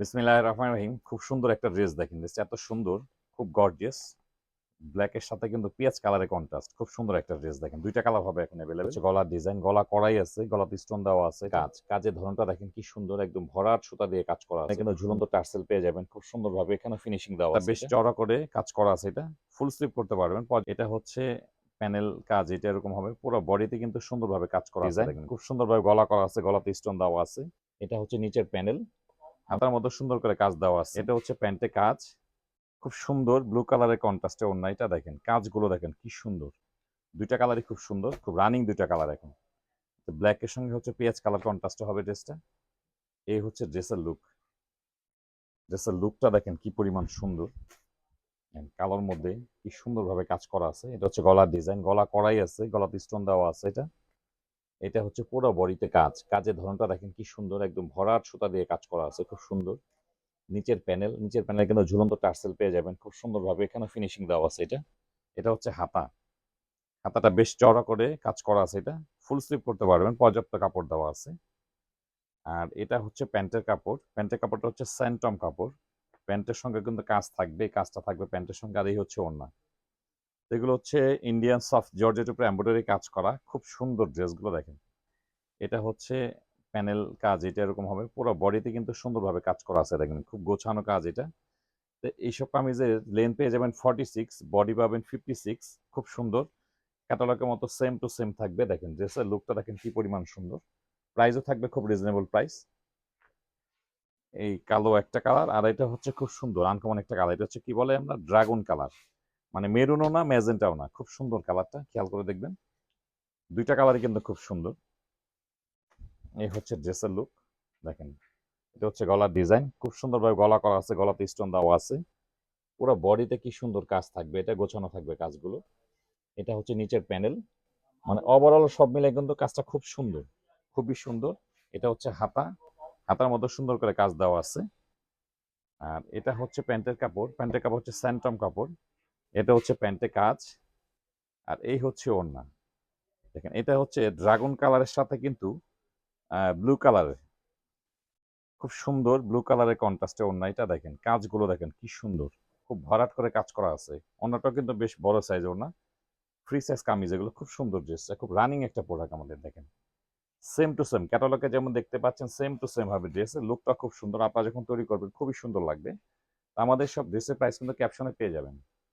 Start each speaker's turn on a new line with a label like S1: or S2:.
S1: বিসমিল্লাহ রহমান রহিম। খুব সুন্দর একটা ড্রেস দেখেন। ড্রেসটা এত সুন্দর খুব গর্জিয়াস ব্ল্যাকের সাথে কিন্তু পেঁয়াজ কালারের কন্ট্রাস্ট খুব সুন্দর একটা ড্রেস দেখেন। দুইটা কালার হবে এখন অ্যাভেলেবল গলার ডিজাইন গলা করাই আছে গলাতে স্টোন দেওয়া আছে। কাজ কাজের ধরনটা দেখেন কি সুন্দর একদম ভরাট সুতা দিয়ে কাজ করা আছে। কিন্তু ঝুলন্ত টার্সেল পেয়ে যাবেন। খুব সুন্দর ভাবে এখানে ফিনিশিং দেওয়া আছে। বেশ চড়া করে কাজ করা আছে এটা। ফুল স্লিপ করতে পারবেন। এটা হচ্ছে প্যানেল কাজ এটা এরকম হবে। পুরো বডিতে কিন্তু সুন্দরভাবে কাজ করা আছে খুব সুন্দরভাবে গলা করা আছে গলাতে স্টোন দেওয়া আছে। এটা হচ্ছে নিচের প্যানেল হাতার মতো সুন্দর করে কাজ দেওয়া আছে। এটা হচ্ছে প্যান্টে কাজ। খুব সুন্দর ব্লু কালারের কন্ট্রাস্টে অন্য এটা দেখেন কাজগুলো দেখেন কি সুন্দর। দুইটা কালারই খুব সুন্দর খুব রানিং দুইটা কালার এখন। ব্ল্যাকের সঙ্গে হচ্ছে পেঁয়াজ কালার কন্ট্রাস্টে হবে ড্রেসটা এই হচ্ছে ড্রেসের লুক ড্রেসের লুকটা দেখেন কি পরিমাণ সুন্দর। কালোর মধ্যে কি সুন্দরভাবে কাজ করা আছে। এটা হচ্ছে গলার ডিজাইন গলা করাই আছে গলাতে স্টোন দেওয়া আছে এটা। এটা হচ্ছে পুরো বডিতে কাজ। কাজের ধরনটা দেখেন কি সুন্দর, একদম ভরাট সুতা দিয়ে কাজ করা আছে, খুব সুন্দর। নিচের প্যানেল নিচের প্যানেল কিন্তু ঝুলন্ত টার্সেল পেয়ে যাবেন, খুব সুন্দরভাবে এখানে ফিনিশিং দেওয়া আছে এটা। এটা হচ্ছে হাতা। হাতাটা বেশ চড়া করে কাজ করা আছে এটা। ফুল স্লিপ করতে পারবেন, পর্যাপ্ত কাপড় দেওয়া আছে। আর এটা হচ্ছে প্যান্টের কাপড়। প্যান্টের কাপড়টা হচ্ছে স্যান্টম কাপড়। প্যান্টের সঙ্গে কিন্তু কাজ থাকবে, কাজটা থাকবে প্যান্টের সঙ্গে, আর এই হচ্ছে ওড়না। এগুলো হচ্ছে ইন্ডিয়ান সফট জর্জেট উপরে এমব্রয়ডারি কাজ করা। খুব সুন্দর ড্রেসগুলো দেখেন। এটা হচ্ছে প্যানেল কাজ, এটা এরকম হবে। পুরো বডিতে কিন্তু সুন্দরভাবে কাজ করা আছে দেখেন। খুব গোছানো কাজ এটা। তো এইসব কামিজের লেন্থ পেয়ে যাবেন ফর্টি সিক্স বডি পাবেন ফিফটি সিক্স খুব সুন্দর। ক্যাটালগের মতো সেম টু সেম থাকবে। দেখেন ড্রেসের লুকটা দেখেন কি পরিমাণ সুন্দর। প্রাইসও থাকবে খুব রিজনেবল প্রাইস এই কালো একটা কালার আর এটা হচ্ছে খুব সুন্দর আনকমন একটা কালার এটা হচ্ছে কি বলে আমরা? ড্রাগন কালার মানে মেরুনও না, ম্যাজেন্টাও না। খুব সুন্দর কালারটা খেয়াল করে দেখবেন। দুইটা কালারই কিন্তু খুব সুন্দর। এই হচ্ছে ড্রেসের লুক দেখেন। এটা হচ্ছে গলার ডিজাইন খুব সুন্দরভাবে গলা করা আছে, গলাতে স্টোন দেওয়া আছে। পুরো বডিতে কি সুন্দর কাজ থাকবে, এটা গোছানো থাকবে কাজগুলো। এটা হচ্ছে নিচের প্যানেল মানে ওভারঅল সব মিলে কিন্তু কাজটা খুব সুন্দর, খুবই সুন্দর। এটা হচ্ছে হাতা, হাতার মতো সুন্দর করে কাজ দেওয়া আছে। আর এটা হচ্ছে প্যান্টের কাপড় প্যান্টের কাপড় হচ্ছে স্যান্টম কাপড়। এটা হচ্ছে প্যান্টে কাজ, আর এই হচ্ছে ওড়না। দেখেন, এটা হচ্ছে ড্রাগন কালারের সাথে কিন্তু ব্লু কালারের। খুব সুন্দর ব্লু কালারের কন্ট্রাস্টে ওড়না এটা দেখেন, কাজগুলো দেখেন কি সুন্দর। খুব ভরাট করে কাজ করা আছে। ওড়নাটাও কিন্তু বেশ বড় সাইজ ওড়না। ফ্রি সাইজ কামিজ এগুলো খুব সুন্দর ড্রেস খুব রানিং একটা প্রোডাক্ট আমাদের দেখেন। সেম টু সেম ক্যাটালগে যেমন দেখতে পাচ্ছেন সেম টু সেম হবে ড্রেসের লুকটা খুব সুন্দর। আপনারা যখন তৈরি করবেন, খুবই সুন্দর লাগবে। আমাদের সব ড্রেসের প্রাইস কিন্তু ক্যাপশনে পেয়ে যাবেন।